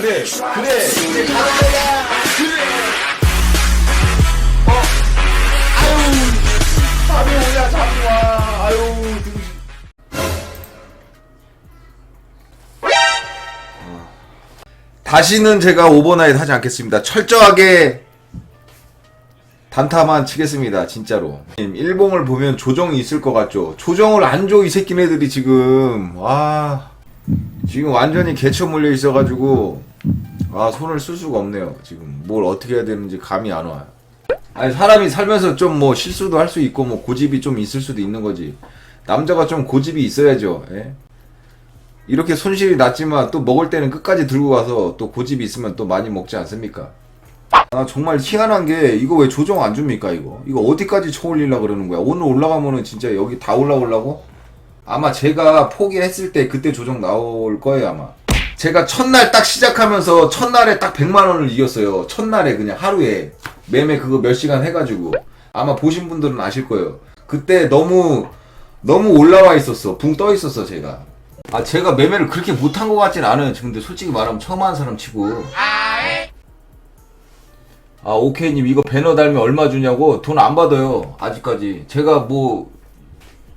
그래 그래. 이제 가는 거야 그래. 어? 아유. 잠이 오냐 잠이 와. 아유 등신 다시는 제가 오버나잇 하지 않겠습니다. 철저하게 단타만 치겠습니다. 진짜로. 일봉을 보면 조정이 있을 것 같죠. 조정을 안 줘 이 새끼네들이 지금. 와. 지금 완전히 개쳐 물려 있어가지고 아 손을 쓸 수가 없네요. 지금 뭘 어떻게 해야 되는지 감이 안 와요. 아니 사람이 살면서 좀 뭐 실수도 할 수 있고 뭐 고집이 좀 있을 수도 있는 거지. 남자가 좀 고집이 있어야죠. 예? 이렇게 손실이 났지만 또 먹을 때는 끝까지 들고 가서 또 고집이 있으면 또 많이 먹지 않습니까? 아 정말 희한한 게 이거 왜 조정 안 줍니까 이거 이거 어디까지 쳐올리려 그러는 거야 오늘 올라가면은 진짜 여기 다 올라오려고 아마 제가 포기했을 때 그때 조정 나올 거예요 아마 제가 첫날 딱 시작하면서 첫날에 딱 100만 원을 이겼어요. 첫날에 그냥 하루에. 매매 그거 몇 시간 해가지고. 아마 보신 분들은 아실 거예요. 그때 너무 너무 올라와 있었어. 붕 떠 있었어 제가. 아 제가 매매를 그렇게 못한 것 같진 않아요. 근데 솔직히 말하면 처음 하는 사람 치고. 아 오케이님 이거 배너 달면 얼마 주냐고? 돈 안 받아요 아직까지. 제가 뭐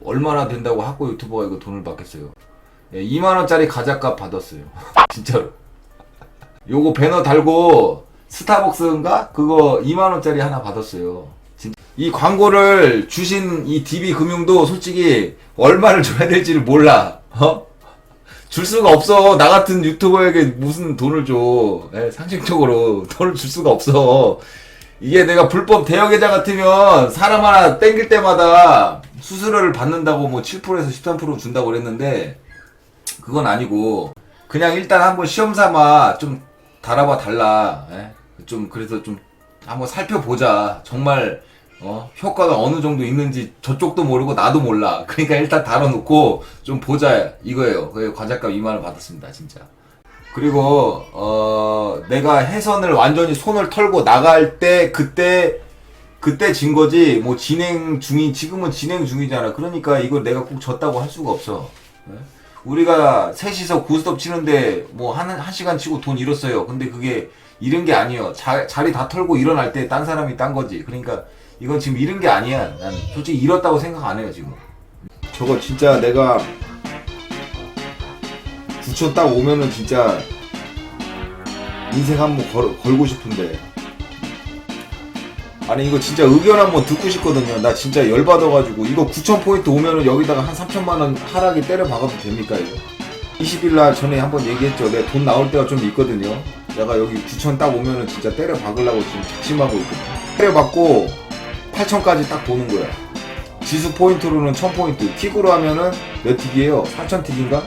얼마나 된다고 학고 유튜버가 이거 돈을 받겠어요 예, 2만원짜리 가자값 받았어요 진짜로 요거 배너 달고 스타벅스인가 그거 2만원짜리 하나 받았어요 진- 이 광고를 주신 이 DB 금융도 솔직히 얼마를 줘야 될지를 몰라 어? 줄 수가 없어. 나 같은 유튜버에게 무슨 돈을 줘. 예, 상식적으로 돈을 줄 수가 없어. 이게 내가 불법 대여계좌 같으면 사람 하나 땡길 때마다 수수료를 받는다고 뭐 7%에서 13% 준다고 그랬는데 그건 아니고 그냥 일단 한번 시험 삼아 좀 달아봐 달라. 예? 좀 그래서 좀 한번 살펴보자. 정말 어, 효과가 어느 정도 있는지 저쪽도 모르고 나도 몰라. 그러니까 일단 다뤄놓고 좀 보자 이거예요. 그 과자값 2만 원 받았습니다, 진짜. 그리고 어, 내가 해선을 완전히 손을 털고 나갈 때 그때 그때 진 거지. 뭐 진행 중이 지금은 진행 중이잖아. 그러니까 이걸 내가 꼭 졌다고 할 수가 없어. 예? 우리가 셋이서 고스톱 치는데 뭐 한 한 시간 치고 돈 잃었어요. 근데 그게 잃은 게 아니에요. 자, 자리 다 털고 일어날 때 딴 사람이 딴 거지. 그러니까 이건 지금 잃은 게 아니야. 난 솔직히 잃었다고 생각 안 해요 지금. 저거 진짜 내가 9천 딱 오면은 진짜 인생 한번 걸, 걸고 싶은데. 아니 이거 진짜 의견 한번 듣고 싶거든요. 나 진짜 열 받아가지고 이거 9천 포인트 오면은 여기다가 한 3천만 원 하락이 때려 박아도 됩니까 이거? 20일 날 전에 한번 얘기했죠. 내가 돈 나올 때가 좀 있거든요. 내가 여기 9천 딱 오면은 진짜 때려 박으려고 지금 작심하고 있거든. 때려 박고 8천까지 딱 보는 거야. 지수 포인트로는 1000 포인트, 틱으로 하면은 몇 틱이에요? 4천 틱인가?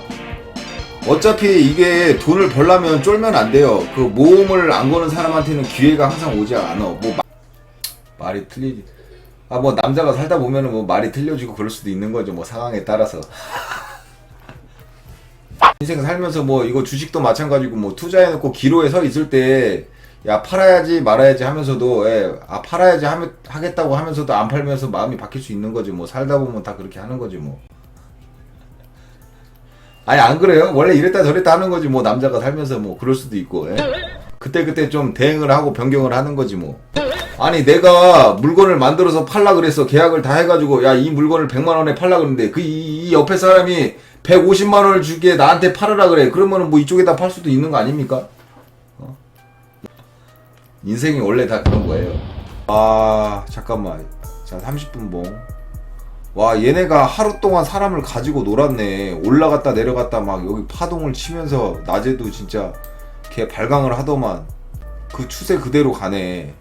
어차피 이게 돈을 벌려면 쫄면 안 돼요. 그 모험을 안 거는 사람한테는 기회가 항상 오지 않아. 뭐 마- 말이 틀리지. 아 뭐 남자가 살다 보면은 뭐 말이 틀려지고 그럴 수도 있는 거죠. 뭐 상황에 따라서. 인생 살면서 뭐 이거 주식도 마찬가지고 뭐 투자해놓고 기로에 서 있을 때 야 팔아야지 말아야지 하면서도 예, 아 팔아야지 하면 하겠다고 하면서도 안 팔면서 마음이 바뀔 수 있는 거지 뭐 살다 보면 다 그렇게 하는 거지 뭐. 아니 안 그래요? 원래 이랬다 저랬다 하는 거지 뭐 남자가 살면서 뭐 그럴 수도 있고 예? 그때 그때 좀 대응을 하고 변경을 하는 거지 뭐. 아니 내가 물건을 만들어서 팔라 그랬어 계약을 다 해가지고 야 이 물건을 100만 원에 팔라 그랬는데 그 이 옆에 사람이 150만 원을 주기에 나한테 팔으라 그래 그러면은 뭐 이쪽에다 팔 수도 있는 거 아닙니까? 어? 인생이 원래 다 그런 거예요. 아 잠깐만 자 30분 봉. 와 얘네가 하루 동안 사람을 가지고 놀았네 올라갔다 내려갔다 막 여기 파동을 치면서 낮에도 진짜 걔 발광을 하더만 그 추세 그대로 가네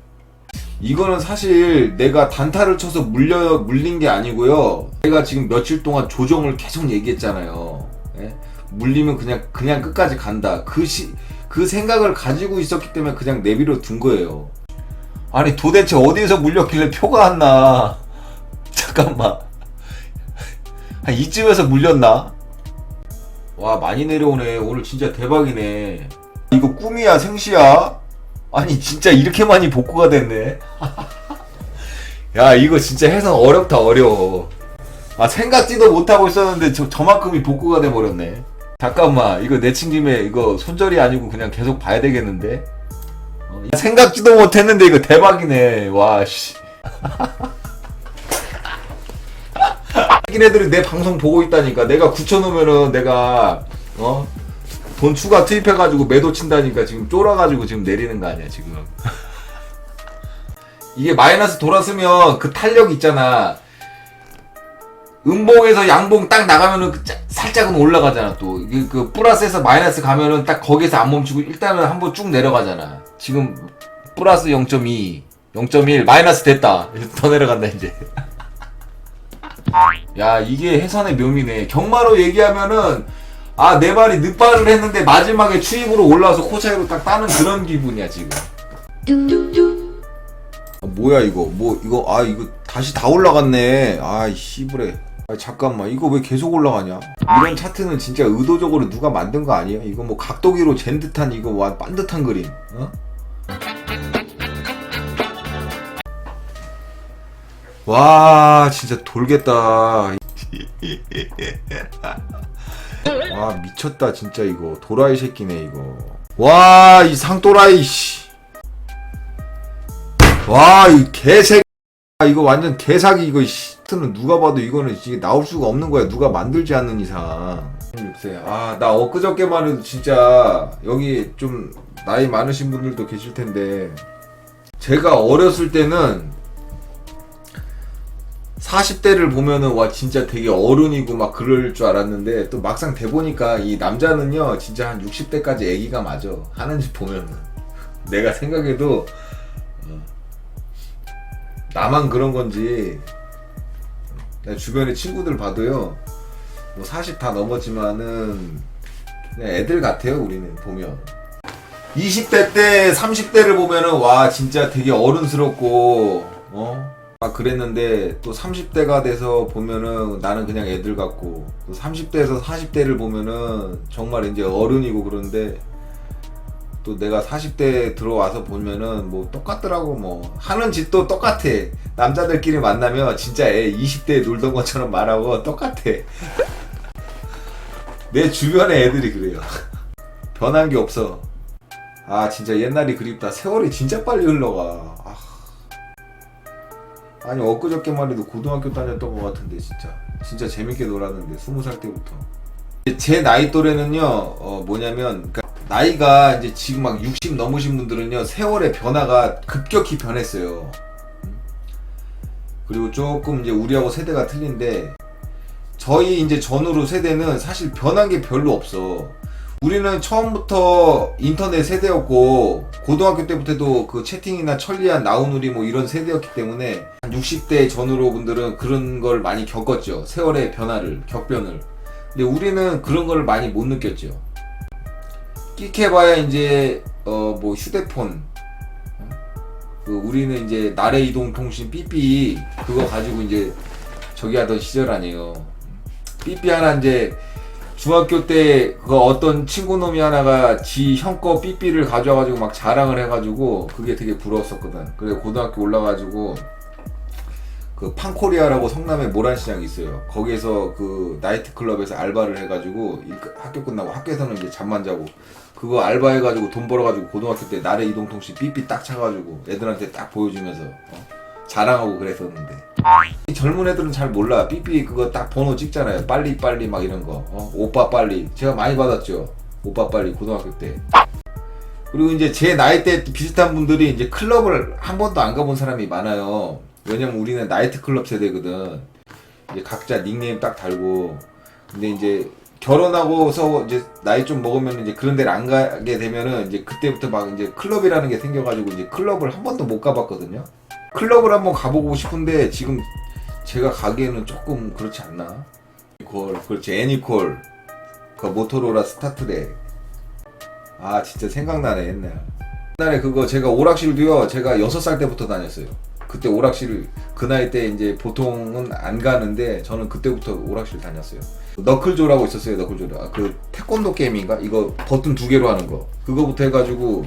이거는 사실 내가 단타를 쳐서 물려 물린 게 아니고요. 내가 지금 며칠 동안 조정을 계속 얘기했잖아요. 예? 물리면 그냥 그냥 끝까지 간다. 그시그 생각을 가지고 있었기 때문에 그냥 내비로 둔 거예요. 아니 도대체 어디에서 물렸길래 표가 안 나? 잠깐만. 한 이쯤에서 물렸나? 와 많이 내려오네. 오늘 진짜 대박이네. 이거 꿈이야 생시야? 아니 진짜 이렇게 많이 복구가 됐네. 야 이거 진짜 해선 어렵다 어려워. 아 생각지도 못하고 있었는데 저, 저만큼이 복구가 돼버렸네. 잠깐만 이거 내친 김에 이거 손절이 아니고 그냥 계속 봐야 되겠는데? 어, 생각지도 못했는데 이거 대박이네. 와씨. 애들이 내 방송 보고 있다니까. 내가 굳혀놓으면은 내가 어? 돈 추가 투입해가지고 매도 친다니까 지금 쫄아가지고 지금 내리는 거 아니야 지금. 이게 마이너스 돌았으면 그 탄력 있잖아. 음봉에서 양봉 딱 나가면은 그 짜- 살짝은 올라가잖아 또. 이게 그 플러스에서 마이너스 가면은 딱 거기서 안 멈추고 일단은 한번 쭉 내려가잖아. 지금 플러스 0.2 0.1 마이너스 됐다. 더 내려간다 이제. 야 이게 해산의 묘미네. 경마로 얘기하면은 아내 말이 늦발을 했는데 마지막에 추입으로 올라와서 코차이로 딱 따는 그런 기분이야 지금. 아, 뭐야 이거? 뭐 이거 아 이거 다시 다 올라갔네. 아이 씨부레. 아 잠깐만. 이거 왜 계속 올라가냐? 이런 차트는 진짜 의도적으로 누가 만든 거 아니야? 이거 뭐 각도기로 잰 듯한 이거 와 반듯한 그림 어? 와 진짜 돌겠다 와 미쳤다 진짜 이거 도라이 새끼네 이거 와 이 상도라이 씨 와, 이 개새 아, 이거 완전 개사기 이거 씨. 는 누가 봐도 이거는 이게 나올 수가 없는 거야. 누가 만들지 않는 이상. 16세. 아, 나 엊그저께만 해도 진짜 여기 좀 나이 많으신 분들도 계실 텐데 제가 어렸을 때는 40대를 보면은 와 진짜 되게 어른이고 막 그럴 줄 알았는데 또 막상 돼 보니까 이 남자는요 진짜 한 60대까지 애기가 맞아 하는 짓 보면은 내가 생각해도 나만 그런 건지 내 주변에 친구들 봐도요 뭐 40 다 넘었지만은 그냥 애들 같아요 우리는 보면 20대 때 30대를 보면은 와 진짜 되게 어른스럽고 어? 막 그랬는데 또 30대가 돼서 보면은 나는 그냥 애들 같고 또 30대에서 40대를 보면은 정말 이제 어른이고 그런데 또 내가 40대 들어와서 보면은 뭐 똑같더라고 뭐. 하는 짓도 똑같아. 남자들끼리 만나면 진짜 애 20대에 놀던 것처럼 말하고 똑같아. 내 주변의 애들이 그래요. 변한 게 없어. 아 진짜 옛날이 그립다. 세월이 진짜 빨리 흘러가 아. 아니 엊그저께만 해도 고등학교 다녔던 것 같은데 진짜 진짜 재밌게 놀았는데 20살 때부터 제 나이 또래는요 어 뭐냐면 그러니까 나이가 이제 지금 막 60 넘으신 분들은요 세월의 변화가 급격히 변했어요. 음. 그리고 조금 이제 우리하고 세대가 틀린데 저희 이제 전후로 세대는 사실 변한 게 별로 없어. 우리는 처음부터 인터넷 세대였고 고등학교 때부터도 그 채팅이나 천리안 나우누리 뭐 이런 세대였기 때문에 한 60대 전후로 분들은 그런 걸 많이 겪었죠. 세월의 변화를 격변을. 근데 우리는 그런 걸 많이 못 느꼈죠. 끽해봐야 이제 어 뭐 휴대폰 그 우리는 이제 나래 이동 통신 삐삐 그거 가지고 이제 저기 하던 시절 아니에요. 삐삐 하나 이제 중학교 때 그 어떤 친구 놈이 하나가 지 형 거 삐삐를 가져와가지고 막 자랑을 해가지고 그게 되게 부러웠었거든. 그래 고등학교 올라가지고 그 팡코리아라고 성남에 모란시장이 있어요. 거기에서 그 나이트 클럽에서 알바를 해가지고 일- 학교 끝나고 학교에서는 이제 잠만 자고 그거 알바해가지고 돈 벌어가지고 고등학교 때 나래 이동통신 삐삐 딱 차가지고 애들한테 딱 보여주면서 어? 자랑하고 그랬었는데. 이 젊은 애들은 잘 몰라. 삐삐 그거 딱 번호 찍잖아요. 빨리 빨리 막 이런 거. 어? 오빠 빨리. 제가 많이 받았죠. 오빠 빨리 고등학교 때. 그리고 이제 제 나이 때 비슷한 분들이 이제 클럽을 한 번도 안 가본 사람이 많아요. 왜냐면 우리는 나이트 클럽 세대거든. 이제 각자 닉네임 딱 달고. 근데 이제 결혼하고서 이제 나이 좀 먹으면 이제 그런 데를 안 가게 되면은 이제 그때부터 막 이제 클럽이라는 게 생겨가지고 이제 클럽을 한 번도 못 가봤거든요. 클럽을 한번 가보고 싶은데 지금 제가 가기에는 조금 그렇지 않나? 콜, 그렇지 애니콜, 그 모토로라 스타트랙. 아 진짜 생각나네 옛날. 옛날에 그거 제가 오락실도요 제가 6살 때부터 다녔어요. 그때 오락실을 그 나이 때 이제 보통은 안 가는데 저는 그때부터 오락실 다녔어요. 너클조라고 있었어요 너클조. 아, 그 태권도 게임인가? 이거 버튼 두 개로 하는 거. 그거부터 해가지고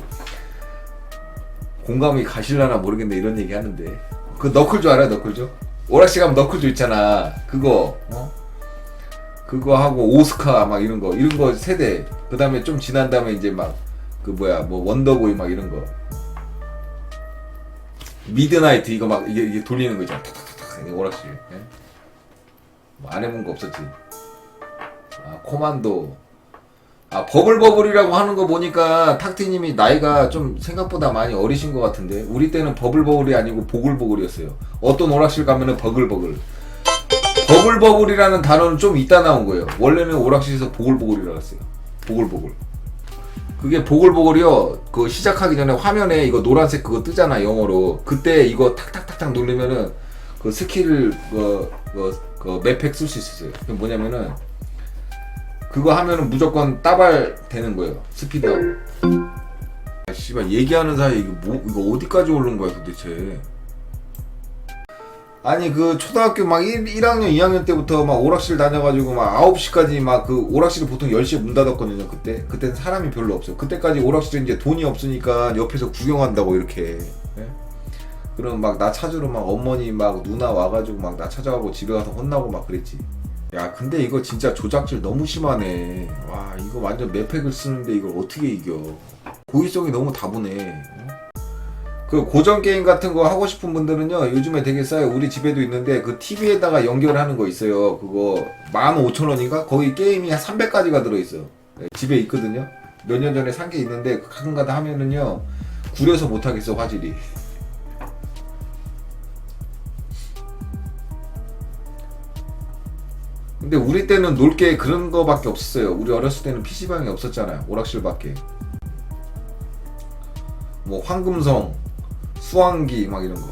공감이 가실라나 모르겠네 이런 얘기 하는데 그 너클조 알아요 너클조? 오락실 가면 너클조 있잖아. 그거 어? 그거 하고 오스카 막 이런 거 이런 거 세대 그 다음에 좀 지난 다음에 이제 막 그 뭐야 뭐 원더보이 막 이런 거 미드나이트 이거 막 이게, 이게 돌리는 거 있잖아 탁탁탁탁 오락실 예? 뭐 안 해본 거 없었지 아 코만도 아 버블버블이라고 하는 거 보니까 탁티님이 나이가 좀 생각보다 많이 어리신 것 같은데 우리 때는 버블버블이 아니고 보글보글이었어요. 어떤 오락실 가면은 버글버글. 버글버글이라는 단어는 좀 이따 나온 거예요. 원래는 오락실에서 보글보글이라고 했어요. 보글보글. 그게 보글보글이요. 그 시작하기 전에 화면에 이거 노란색 그거 뜨잖아 영어로. 그때 이거 탁탁탁탁 누르면은 그 스킬을 그, 그, 그 맵팩 쓸 수 있었어요. 그게 뭐냐면은 그거 하면은 무조건 따발 되는 거예요. 스피드하고. 아, 씨발 얘기하는 사이에 이거 뭐 이거 어디까지 오른 거야 도대체? 아니 그 초등학교 막 1, 1학년 2학년 때부터 막 오락실 다녀가지고 막 9시까지 막 그 오락실이 보통 10시에 문 닫았거든요 그때 그때는 사람이 별로 없어요 그때까지 오락실에 이제 돈이 없으니까 옆에서 구경한다고 이렇게 예? 그럼 막 나 찾으러 막 어머니 막 누나 와가지고 막 나 찾아가고 집에 가서 혼나고 막 그랬지 야 근데 이거 진짜 조작질 너무 심하네. 와 이거 완전 맵팩을 쓰는데 이걸 어떻게 이겨? 고의성이 너무 다분해 어? 그 고전 게임 같은 거 하고 싶은 분들은요 요즘에 되게 싸요. 우리 집에도 있는데 그 TV에다가 연결하는 거 있어요. 그거 15,000원인가? 거기 게임이 한 300가지가 들어있어요. 네, 집에 있거든요. 몇 년 전에 산 게 있는데 가끔가다 하면은요 구려서 못하겠어 화질이 근데 우리 때는 놀 게 그런 거밖에 없었어요. 우리 어렸을 때는 PC방이 없었잖아요. 오락실밖에. 뭐 황금성, 수왕기 막 이런 거.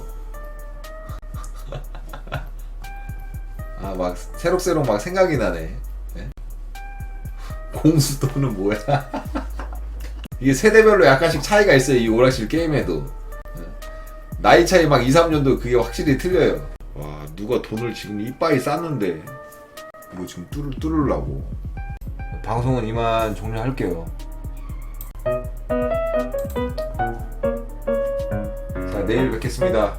아 막 새록새록 막 생각이 나네. 예? 공수도는 뭐야? 이게 세대별로 약간씩 차이가 있어요. 이 오락실 게임에도. 예? 나이 차이 막 2, 3년도 그게 확실히 틀려요. 와 누가 돈을 지금 이빠이 쌌는데 이거 지금 뚫을, 뚫으려고. 방송은 이만 종료할게요. 자 내일 뵙겠습니다